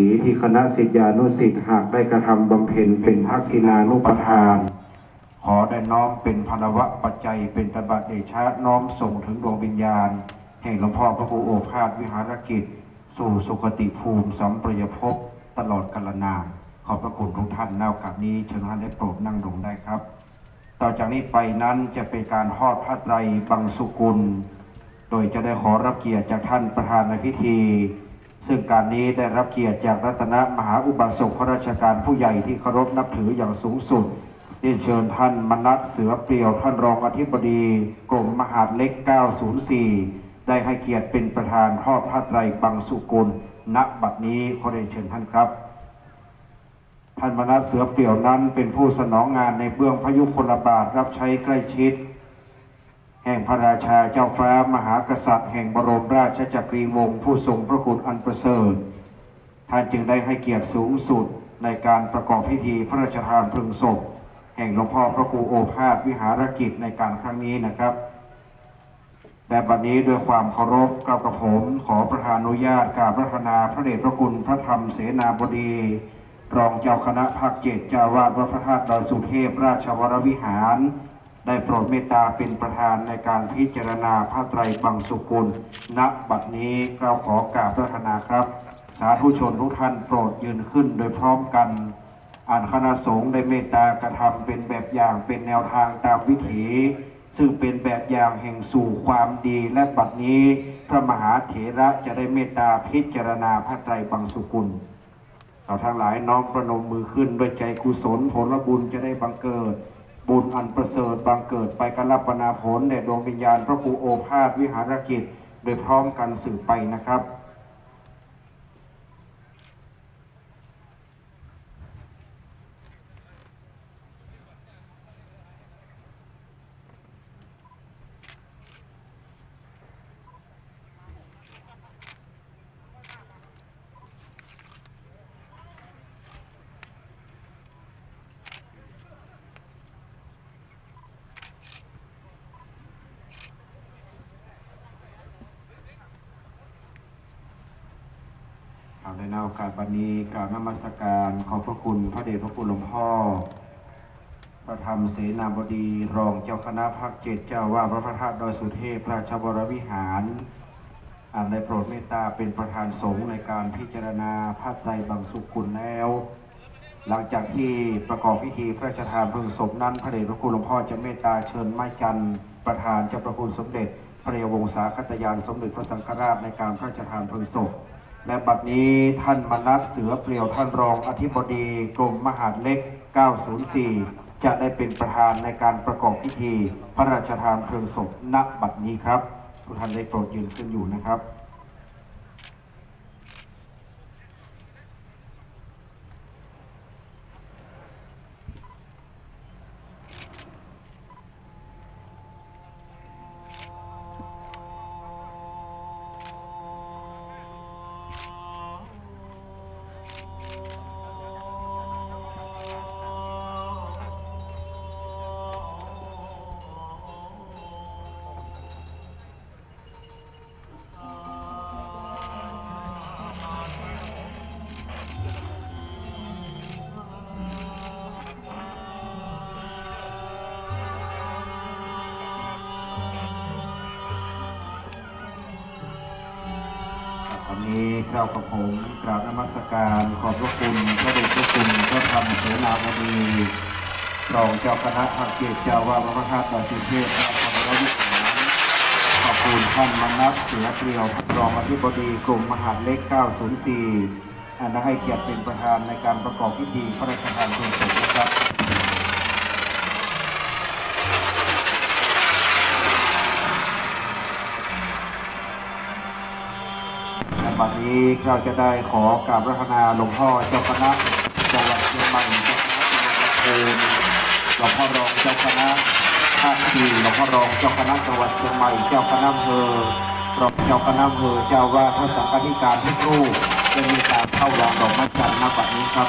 ีที่คณะสิทธิานุสิทธิ์หากได้กระทำบำเพ็ญเป็นทักษิณานุปทาน ขอได้น้อมเป็นพลวะปัจจัยเป็นตบะเดชะน้อมส่งถึงดวงวิญญาณ แห่งหลวงพ่อพระครูโอภาสวิหารกิจ สู่สุคติภูมิสัมปรายภพตลอดกาลนานขอบพระคุณทุกท่านในโอกาสนี้เชิญท่านได้โปรดนั่งลงได้ครับ ต่อจากนี้ไปนั้นจะเป็นการทอดผ้าไตรบังสุกุล โดยจะได้ขอรับเกียรติจากท่านประธานในพิธี ซึ่งการนี้ได้รับเกียรติจากรัตนมหาอุบาสกข้าราชการผู้ใหญ่ที่เคารพนับถืออย่างสูงสุดเรียนเชิญท่านมนัสเสือเปลี่ยวท่านรองอธิบดีกรมมหาดเล็ก 904 ได้ให้เกียรติเป็นประธานทอดผ้าไตรบังสุกุลณบัดนี้ขอเรียนเชิญท่านครับ ท่านมนัสเสือเปลี่ยวนั้นเป็นผู้สนองงานในเบื้องพยุคลบาทรับใช้ใกล้ชิด แห่งพระราชาเจ้าฟ้ามหากษัตริย์ แห่งบรมราชจักรีวงศ์ผู้ทรงพระคุณอันประเสริฐท่านจึงได้ให้เกียรติสูงสุดในการประกอบพิธีพระราชทานเพลิงศพ แห่งหลวงพ่อพระครูโอภาสวิหารกิจในการครั้งนี้นะครับแต่บัดนี้ด้วยความเคารพกราบกระผมขอประธานอนุญาตกราบพระธนาพระเดชพระคุณพระธรรมเสนาบดี รองเจ้าคณะภาคเจ็ดเจ้าวาดวัดพระธาตุดอยสุเทพราชวรวิหาร ได้โปรดเมตตาเป็นประธานในการพิจารณาพระไตรบังสุกุล ณ บัดนี้เราขอกราบพระธนาครับ สาธุชนทุกท่านโปรดยืนขึ้นโดยพร้อมกัน อ่านคณะสงฆ์ได้เมตตากระทำเป็นแบบอย่างเป็นแนวทางตามวิถี ซึ่งเป็นแบบอย่างแห่งสู่ความดีและบัดนี้พระมหาเถระจะได้เมตตาพิจารณาพระไตรบังสุกุลเราทั้งหลายน้อมประนมมือขึ้นด้วยใจกุศลผลบุญจะได้บังเกิด บุญอันประเสริฐบังเกิดไปกันรับปนาผลแด่ดวงวิญญาณพระครูโอภาสวิหารกิจ โดยพร้อมกันสืบไปนะครับ เอาในโอกาสวันนี้กราบนมัสการขอบพระคุณพระเดชพระคุณหลวงพ่อพระธรรมเสนาบดีรองเจ้าคณะภาคเจ็ดเจ้าว่าดวัดพระธาตุดอยสุเทพราชบรวิหารอันได้โปรดเมตตาเป็นประธานสงฆ์ในการพิจารณาพระไตรบังสุกุลแล้ว หลังจากที่ประกอบพิธีพระราชทานเพลิงศพนั้นพระเดชพระคุณหลวงพ่อจะเมตตาเชิญไม้จันทร์ประธานเจ้าประคุณสมเด็จพระเยาวงศาคตยานสมเด็จพระสังฆราชในการพระราชทานเพลิงศพ และบัดนี้ท่านมนัสเสือเปลี่ยวท่านรองอธิบดีกรมมหาดเล็ก 904 จะได้เป็นประธานในการประกอบพิธี พระราชทานเพลิงศพณบัดนี้ครับ ทุกท่านได้โปรดยืนขึ้นอยู่นะครับ นี้เรากับผมกราบนมัสการขอบพระคุณพระเดชพระคุณพระธรรมเสนาบดีรองเจ้าคณะภาคเกตเจ้าวาดวัดพระธาตุดอยสุเทพพราชวรวิหารขอบคุณท่านมนัสเสือเกลียวรองอธิบดีกรมมหาดเล็ก 904อันได้ให้เกียรติเป็นประธานในการประกอบพิธีพระราชทานเพลิงศพนะครับ นี้เราจะได้ขอกราบรัตนาหลวงพ่อเจ้าคณะจังหวัดเชียงใหม่เจ้าคณะจังหวัดภูมิหลวงพ่อรองเจ้าคณะภาคที่หลวงพ่อรองเจ้าคณะจังหวัดเชียงใหม่เจ้าคณะอำเภอรองเจ้าคณะอำเภอเจ้าว่าพระสังฆาธิการทุกรูปจะมีการเข้าวางดอกไม้จันทร์ณบัดนี้ครับ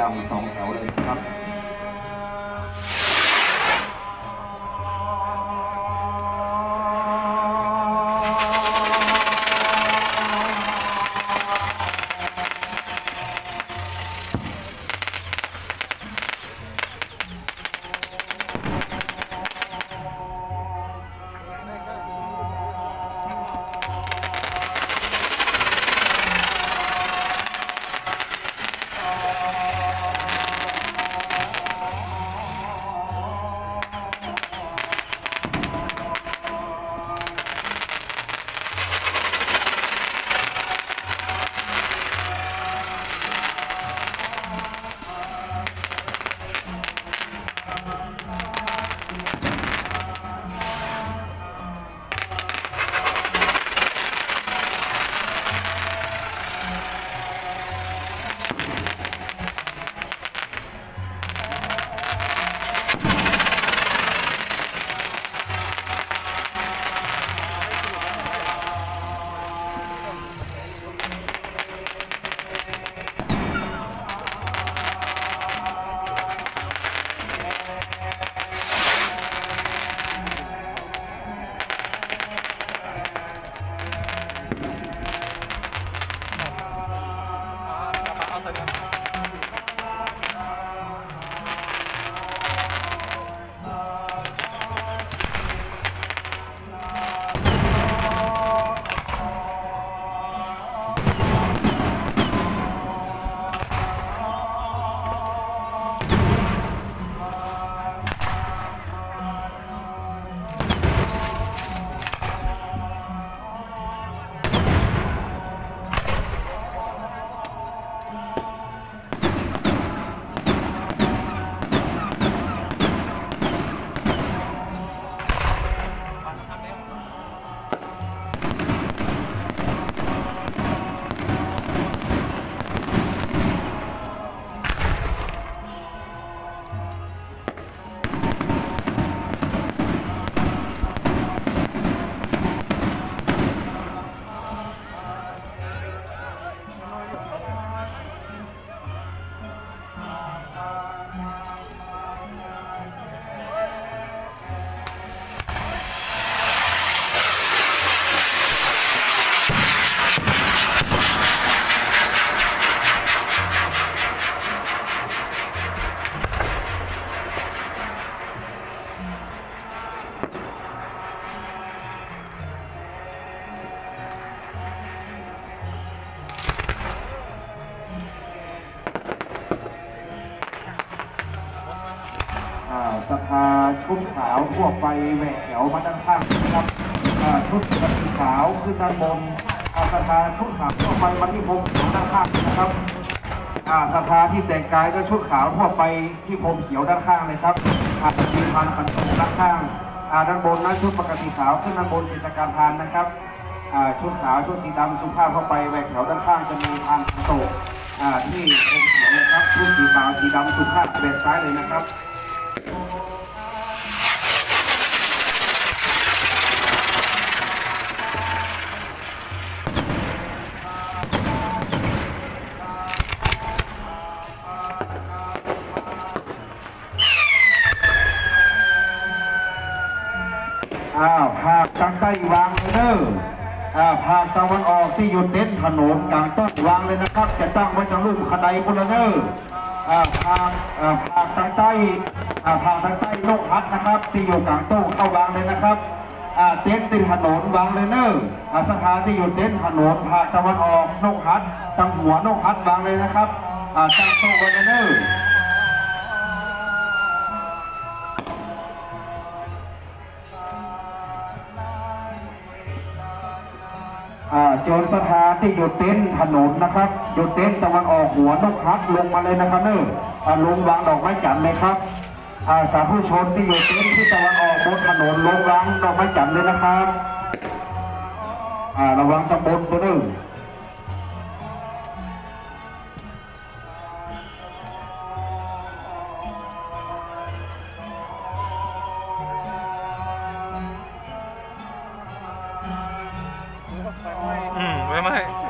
ดำสองแถวเลยนะครับ สภาชุดขาวทั่วไปแหวกแถวมาด้านข้างนะครับชุดสีขาวขึ้นด้านบนอ่าสภาชุดขาวทั่วไปมาที่ผมเขียวด้านข้างนะครับอ่าสภาที่แต่งกายด้วยชุดขาวทั่วไปที่ผมเขียวด้านข้างเลยครับอาจจะมีพันขันโตด้านข้างด้านบนนั้นชุดปกติขาวขึ้นด้านบนกิจการทานนะครับชุดขาวชุดสีดำสุภาพเข้าไปแหวกแถวด้านข้างจะมีพันขันโตกอ่าที่ผมเขียวเลยครับชุดสีขาวสีดำสุภาพแบกซ้ายเลยนะครับ อ้าวภาคทางใต้วางเลยเด้ออ่าภาคตะวันออกที่อยู่เต็นถนนกลางต้นวางเลยนะครับ จะตั้งไว้จะลุ่มขนาดบุญเด้ออ่าภาคอ่าภาคทางใต้ อ่าภาคทางใต้โลกฮัดนะครับ ที่อยู่กลางโต๊ะเข้าวางเลยนะครับเต็นท์ติดถนนวางเลยเด้ออ่าสถานที่อยู่เต็นท์ถนนภาคตะวันออกโลกฮัดตังหัวโลกฮัดวางเลยนะครับอ่าตั้งโต๊ะไว้เลยเด้ออ่าโจรสถานที่อยู่เต็นท์ถนนนะครับอยู่เต็นท์ตะวันออกหัวนกฮักลงมาเลยนะครับเนอะอ่าลงวางดอกไม้จันทร์เลยครับ อาสาธุชนที่อยู่เต็นท์ที่ตะวันออกบนถนนลงวางดอกไม้จันทร์เลยนะครับอาระวังตะบนตัวหนึ่งอืมไม่ไม่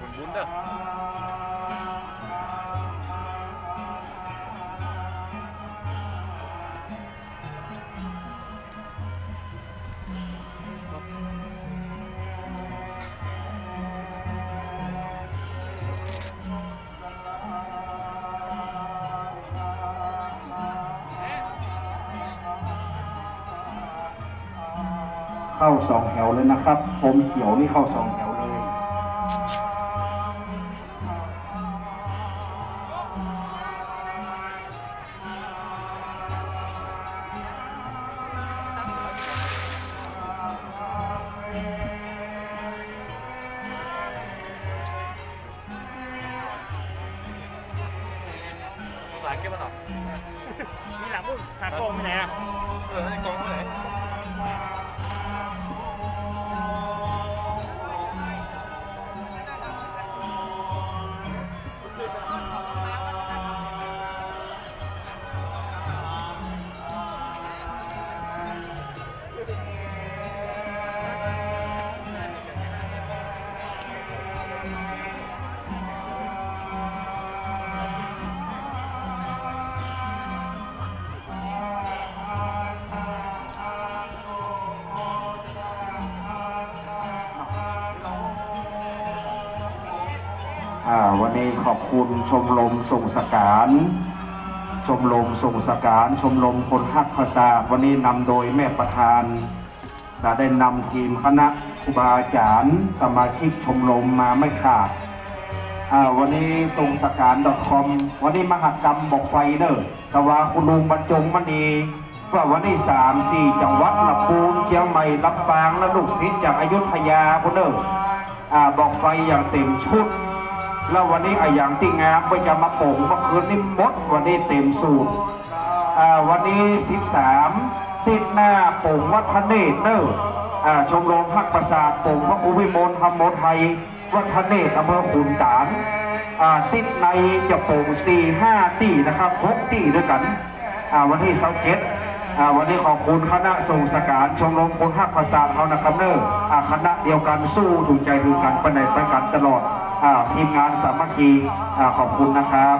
ผลบุญเด้อเข้าสองแถวเลยนะครับผมเขียวนี่เข้าสองแถวานเก็บมันหรอมีหลังพุ่งหากองไปไหนอะ เออให้กองไว้ไหน วันนี้ขอบคุณชมรมส่งสการ ชมรมส่งสการ ชมรมคนฮักภาษา วันนี้นำโดยแม่ประธานและได้นำทีมคณะครูบาอาจารย์สมาชิกชมรมมาไม่ขาดวันนี้ส่งสการ .com วันนี้มหกรรมบอกไฟเนอร์ตว่าคุณลุงบรรจงมณีว่าวันนี้สามสี่จังหวัดลำพูนเชียงใหม่ลำปางและลูกศิษย์จากอยุธยาคุณเนอร์อ่าบอกไฟอย่างเต็มชุด แล้ววันนี้ไอ้อย่างที่งามก็จะมาโป่งเมื่อคืนนี้มดวันนี้เต็มสูตรอ่าวันนี้ 13 ติดหน้าโป่งวัดพระเนตรเนอร์อ่าชมรมภาคประสาทโป่งพระอุวิมลธรรมโมไทย วัดพระเนตรอำเภอขุนตานอ่าติดในจะโป่ง4 5ตีนะครับ6ตีด้วยกันอ่าวันที่เสาเจ็ดอ่าวันนี้ขอบคุณคณะส่งสการชมรมคนภาคประสาเขานะครับเนอร์คณะเดียวกันสู้ถูกใจดูกันไปไหนไปกันตลอด ทีมงานสามัคคีขอบคุณนะครับ